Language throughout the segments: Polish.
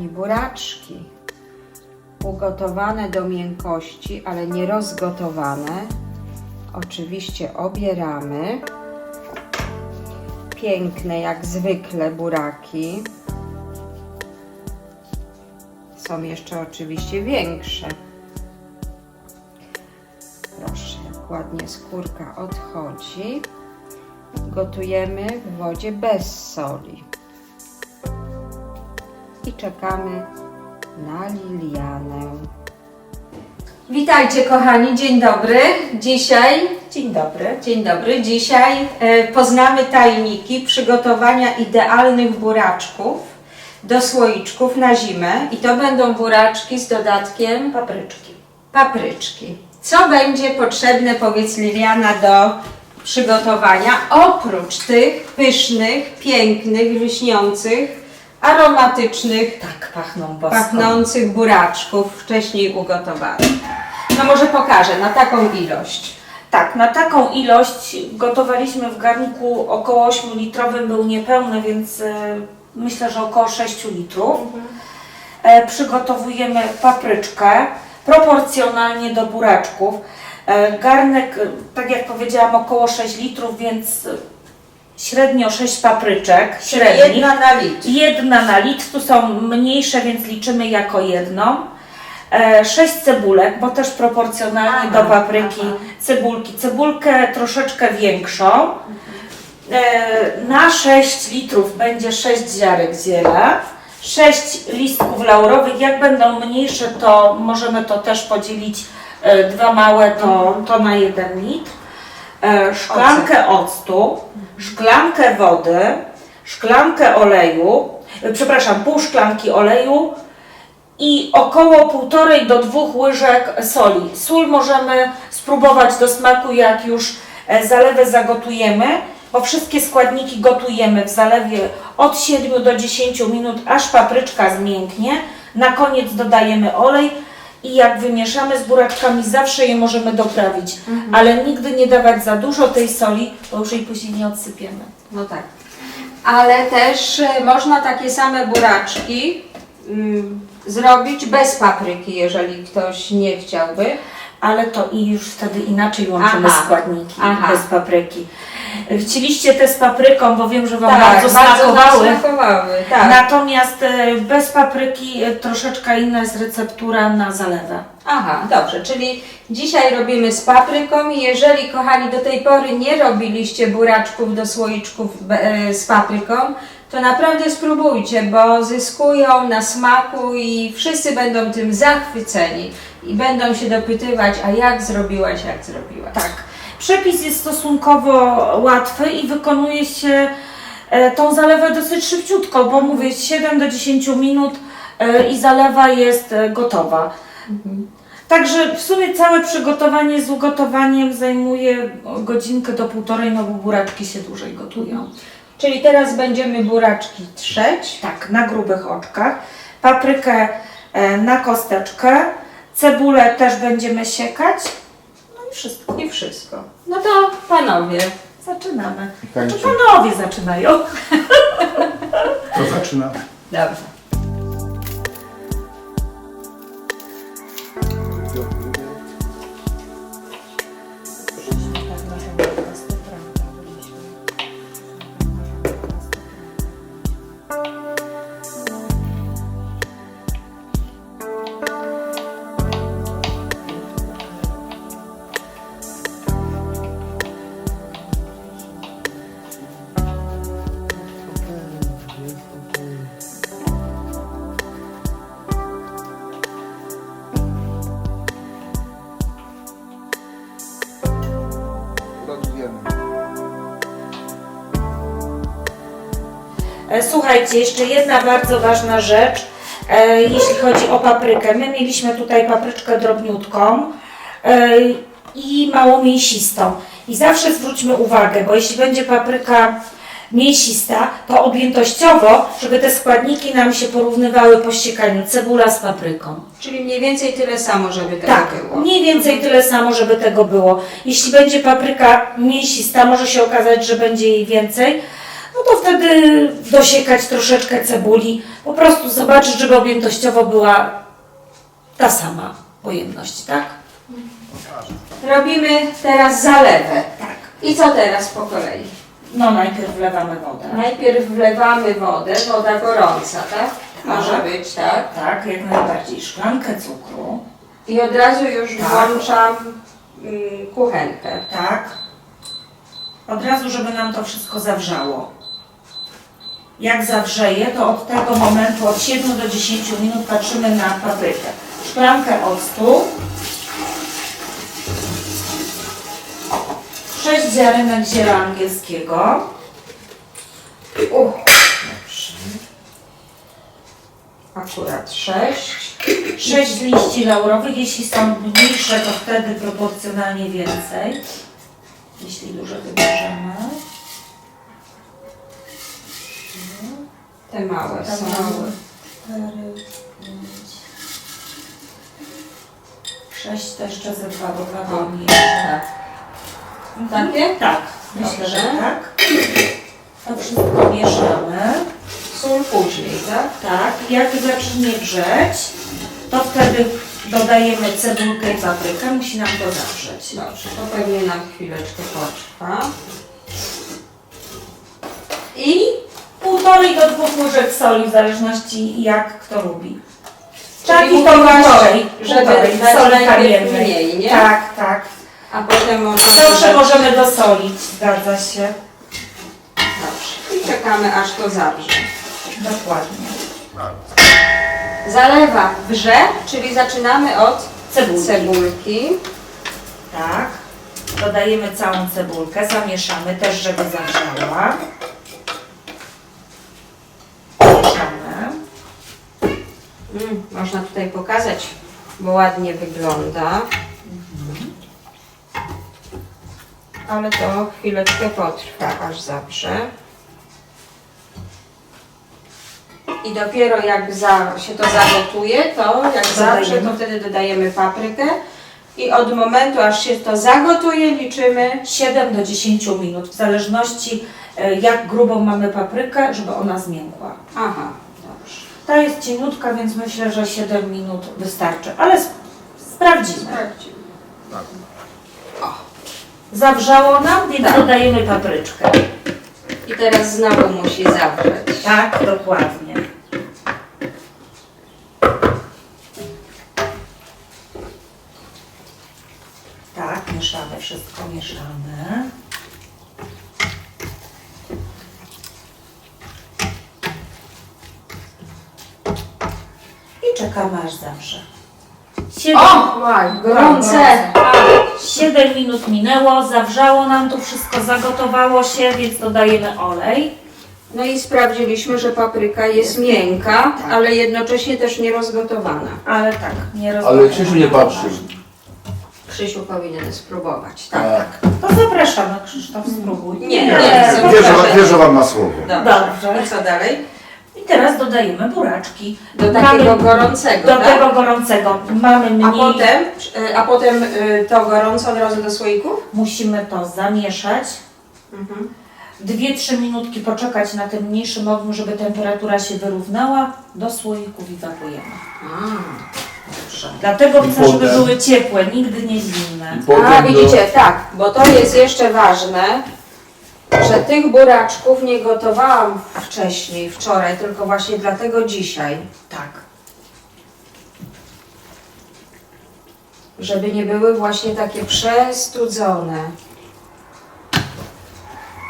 kochani, buraczki ugotowane do miękkości, ale nie rozgotowane. Oczywiście obieramy. Piękne jak zwykle buraki. Są jeszcze oczywiście większe. Proszę, ładnie skórka odchodzi. Gotujemy w wodzie bez soli. I czekamy na Lilianę. Witajcie kochani, dzień dobry. Dzisiaj, Dzień dobry. dzień dobry. Dzisiaj e, poznamy tajniki przygotowania idealnych buraczków do słoiczków na zimę. I to będą buraczki z dodatkiem Papryczki. papryczki. Co będzie potrzebne, powiedz Liliana, do przygotowania oprócz tych pysznych, pięknych, lśniących, aromatycznych, Tak, pachną bosko. pachnących buraczków wcześniej ugotowanych. No może pokażę na taką ilość. Tak, na taką ilość gotowaliśmy w garnku około 8 litrowym, był niepełny, więc e, myślę, że około 6 litrów. E, przygotowujemy papryczkę proporcjonalnie do buraczków. E, garnek, e, tak jak powiedziałam, około 6 litrów, więc średnio 6 papryczek. Czyli średnich. jedna na litr. Jedna na litr, tu są mniejsze, więc liczymy jako jedną. E, sześć cebulek, bo też proporcjonalnie Aha, do papryki aha. cebulki. Cebulkę troszeczkę większą. E, na 6 litrów będzie 6 ziarek ziela, 6 listków laurowych. Jak będą mniejsze, to możemy to też podzielić e, dwa małe, to, to na jeden litr. E, szklankę octu, szklankę wody, szklankę oleju, e, przepraszam, pół szklanki oleju i około półtorej do dwóch łyżek soli. Sól możemy spróbować do smaku, jak już e, zalewę zagotujemy, bo wszystkie składniki gotujemy w zalewie od 7 do 10 minut, aż papryczka zmięknie. Na koniec dodajemy olej i jak wymieszamy z buraczkami, zawsze je możemy doprawić, ale nigdy nie dawać za dużo tej soli, bo już jej później nie odsypiemy. No tak. Ale też e, można takie same buraczki mm, zrobić bez papryki, jeżeli ktoś nie chciałby. Ale to i już wtedy inaczej łączymy Aha. składniki Aha. bez papryki. Chcieliście te z papryką, bo wiem, że Wam Tak, bardzo smakowały. nam smakowały. Tak. Natomiast e, bez papryki e, troszeczkę inna jest receptura na zalewę. Aha, dobrze, czyli dzisiaj robimy z papryką i jeżeli kochani do tej pory nie robiliście buraczków do słoiczków be- e, z papryką, to naprawdę spróbujcie, bo zyskują na smaku i wszyscy będą tym zachwyceni i będą się dopytywać, a jak zrobiłaś, jak zrobiłaś. Tak. Przepis jest stosunkowo łatwy i wykonuje się e, tą zalewę dosyć szybciutko, bo mówię 7 do 10 minut e, i zalewa jest e, gotowa. Także w sumie całe przygotowanie z ugotowaniem zajmuje godzinkę do półtorej, no bo buraczki się dłużej gotują. Czyli teraz będziemy buraczki trzeć. Tak, na grubych oczkach. Paprykę na kosteczkę. Cebulę też będziemy siekać. I wszystko. I wszystko. No to panowie, Zaczynamy. Kończy. To panowie zaczynają. To zaczynamy. dobrze. Słuchajcie, jeszcze jedna bardzo ważna rzecz, e, jeśli chodzi o paprykę. My mieliśmy tutaj papryczkę drobniutką e, i mało mięsistą. I zawsze zwróćmy uwagę, bo jeśli będzie papryka mięsista, to objętościowo, żeby te składniki nam się porównywały po ściekaniu, cebula z papryką. Czyli mniej więcej tyle samo, żeby tego Tak, było. mniej więcej tyle samo, żeby tego było. Jeśli będzie papryka mięsista, może się okazać, że będzie jej więcej. No to wtedy dosiekać troszeczkę cebuli. Po prostu zobaczyć, żeby objętościowo była ta sama pojemność, tak? Robimy teraz zalewę. Tak. I co teraz po kolei? No najpierw wlewamy wodę. Najpierw wlewamy wodę, woda gorąca, tak? Może Tak. być, tak? Tak, jak najbardziej. Szklankę cukru. I od razu już Tak. włączam mm, kuchenkę. Tak. Od razu, żeby nam to wszystko zawrzało. Jak zawrzeje, to od tego momentu, od 7 do 10 minut patrzymy na paprykę. Szklankę octu. 6 ziarenek ziela angielskiego. Uch. Dobrze. Akurat sześć. 6 liści laurowych. Jeśli są mniejsze, to wtedy proporcjonalnie więcej. Jeśli duże wybierzemy. Te małe Tam są. małe. Cztery, pięć. Sześć to jeszcze ze dwa, bo dwa mniejsze. Takie? Tak, myślę, że tak. To wszystko mieszamy. Sól później, tak? Tak, jak zacznie grzeć, to wtedy dodajemy cebulkę i paprykę. Musi nam to zawrzeć. Dobrze, to pewnie na chwileczkę potrwa. I Półtorej do dwóch łyżek soli, w zależności jak kto lubi. Tak, Czyli i to półtorej, żeby półtorej dać soli kamiennej. nie? Tak, tak. a potem można Zawsze możemy dosolić, zgadza się. Dobrze. I czekamy aż to zabrze. Dokładnie. Zalewa wrze, czyli zaczynamy od Cebulki. cebulki. Tak. Dodajemy całą cebulkę, zamieszamy też, żeby zawrzała. Mieszamy. Mm, można tutaj pokazać, bo ładnie wygląda. Ale to chwileczkę potrwa, aż zabrze. I dopiero jak za, się to zagotuje, to jak zabrze, to wtedy dodajemy paprykę. I od momentu, aż się to zagotuje, liczymy 7 do 10 minut, w zależności e, jak grubą mamy paprykę, żeby ona zmiękła. Aha. Ta jest cieniutka, więc myślę, że 7 minut wystarczy, ale sp- sprawdzimy. Sprawdzimy. Zawrzało nam, więc Tak. dodajemy papryczkę. I teraz znowu musi zawrzeć. Tak, dokładnie. Tak, mieszamy, wszystko mieszamy. Aż zawrze. Siedem, O, gorące! 7 minut minęło, zawrzało nam to wszystko, zagotowało się, więc dodajemy olej. No i sprawdziliśmy, że papryka jest miękka, ale jednocześnie też nierozgotowana. Ale tak, nie Ale. Krzysiu nie patrzy. Krzysiu powinien spróbować, tak? Tak. To zapraszamy, Krzysztof, spróbuj. Nie, nie, Nie. nie. Wierzę, wierzę wam na słowo. Dobrze. I co dalej? I teraz dodajemy buraczki. Do takiego Mamy- gorącego, Do tak? tego gorącego. Mamy mniej. A potem, y, a potem y, to gorąco od razu do słoików? Musimy to zamieszać. Mhm. 2-3 minutki poczekać na tym mniejszym ogniu, żeby temperatura się wyrównała. Do słoików i wapujemy. A, dobrze. Dlatego I chcę, żeby potem- były ciepłe, nigdy nie zimne. I potem A do- widzicie, tak, bo to jest jeszcze ważne, że tych buraczków nie gotowałam wcześniej, wczoraj, tylko właśnie dlatego dzisiaj. Tak. żeby nie były właśnie takie przestudzone.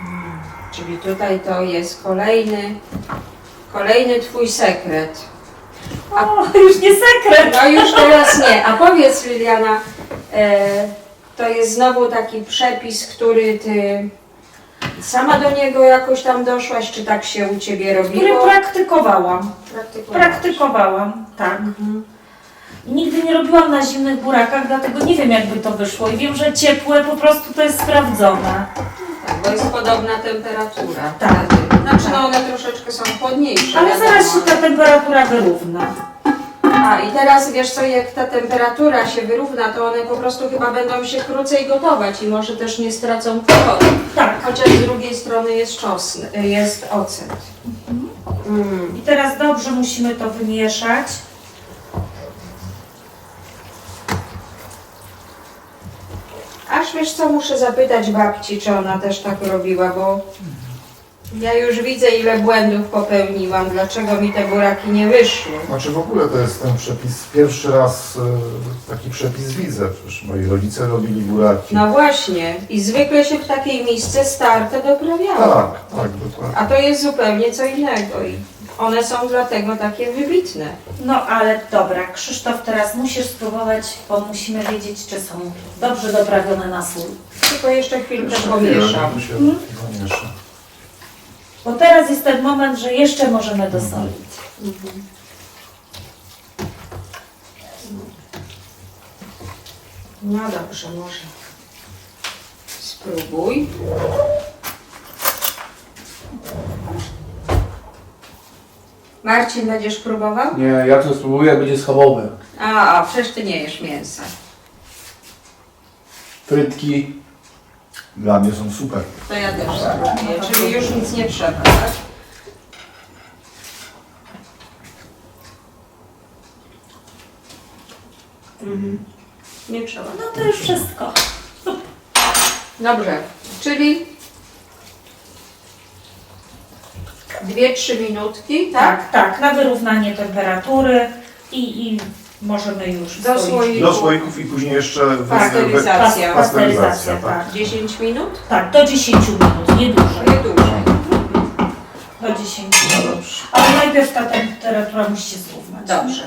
Mm, Czyli tutaj to jest kolejny, kolejny Twój sekret. O, już nie sekret. No już teraz nie. A powiedz Liliana, e, to jest znowu taki przepis, który Ty sama do niego jakoś tam doszłaś, czy tak się u Ciebie Który robiło? praktykowałam. Praktykowałaś. Praktykowałam, tak. Mhm. Nigdy nie robiłam na zimnych burakach, dlatego nie wiem jakby to wyszło i wiem, że ciepłe po prostu to jest sprawdzone. Tak, bo jest podobna temperatura. Tak. Znaczy no one troszeczkę są chłodniejsze. Ale wiadomo, zaraz się ta temperatura wyrówna. A i teraz wiesz co, jak ta temperatura się wyrówna, to one po prostu chyba będą się krócej gotować i może też nie stracą koloru. Tak. Chociaż z drugiej strony jest czosn, jest ocet. Mm. I teraz dobrze musimy to wymieszać. Aż wiesz co, muszę zapytać babci, czy ona też tak robiła, bo ja już widzę ile błędów popełniłam, dlaczego mi te buraki nie wyszły. Znaczy w ogóle to jest ten przepis, pierwszy raz e, taki przepis widzę. Przecież moi rodzice robili buraki. No właśnie, i zwykle się w takiej misce starte doprawiało. Tak, tak, dokładnie. A to jest zupełnie co innego i one są dlatego takie wybitne. No ale dobra, Krzysztof, teraz musisz spróbować, bo musimy wiedzieć, czy są dobrze doprawione na sól. Tylko jeszcze chwilkę Jeszcze pomieszam. chwilę, tu się zamiesza. Bo teraz jest ten moment, że jeszcze możemy dosolić. No dobrze, może. Spróbuj. Marcin, będziesz próbował? Nie, ja to spróbuję, będzie schabowy. A, a przecież ty nie jesz mięsa. Frytki. Dla mnie są super. To ja też spróbuję, czyli już nic nie trzeba, tak? Mhm. Nie trzeba. No to już wszystko. Dobrze, czyli dwie, trzy minutki, tak? Tak, tak, na wyrównanie temperatury i, i możemy już Do słoić. słoiku. Do słoików i później jeszcze wy- Pasteryzacja. wy- pasteryzacja. Tak. 10 minut? Tak, do 10 minut, nie dłużej. Nie dłużej. Do 10 No minut. dobrze. Ale najpierw ta temperatura musi się zrównać. Dobrze.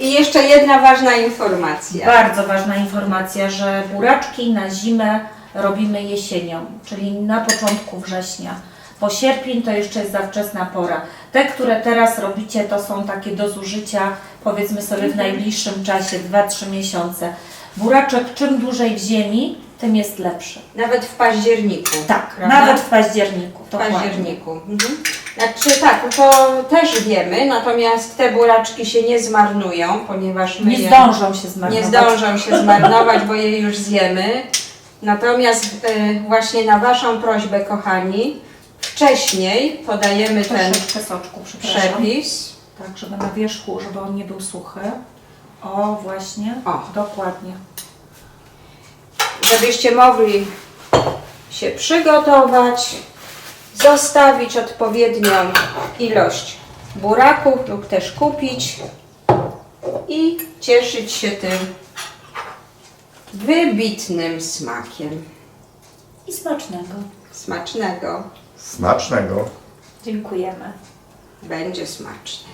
I jeszcze jedna ważna informacja. Bardzo ważna informacja, że buraczki na zimę robimy jesienią, czyli na początku września. Po sierpień to jeszcze jest za wczesna pora. Te, które teraz robicie, to są takie do zużycia, powiedzmy sobie w najbliższym czasie, 2-3 miesiące. Buraczek czym dłużej w ziemi, tym jest lepszy. Nawet w październiku. Tak, prawda? nawet w październiku. w dokładnie. październiku. Mhm. Znaczy tak, to też wiemy, natomiast te buraczki się nie zmarnują, ponieważ my Nie je zdążą się zmarnować. nie zdążą się zmarnować, bo je już zjemy. Natomiast e, właśnie na Waszą prośbę, kochani, wcześniej podajemy ten Troszeczkę soczku, przepraszam. przepis. Tak, żeby na wierzchu, żeby on nie był suchy. O, właśnie. O. Dokładnie. żebyście mogli się przygotować, zostawić odpowiednią ilość buraków lub też kupić i cieszyć się tym wybitnym smakiem. I smacznego. Smacznego. Smacznego. Dziękujemy. Będzie smaczne.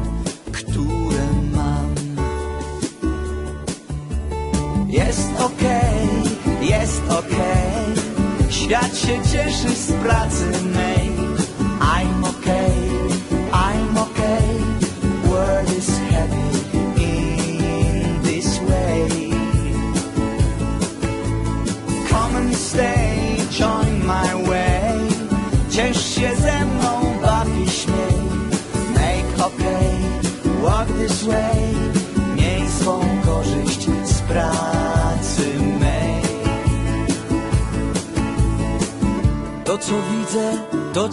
Świat się cieszy z pracy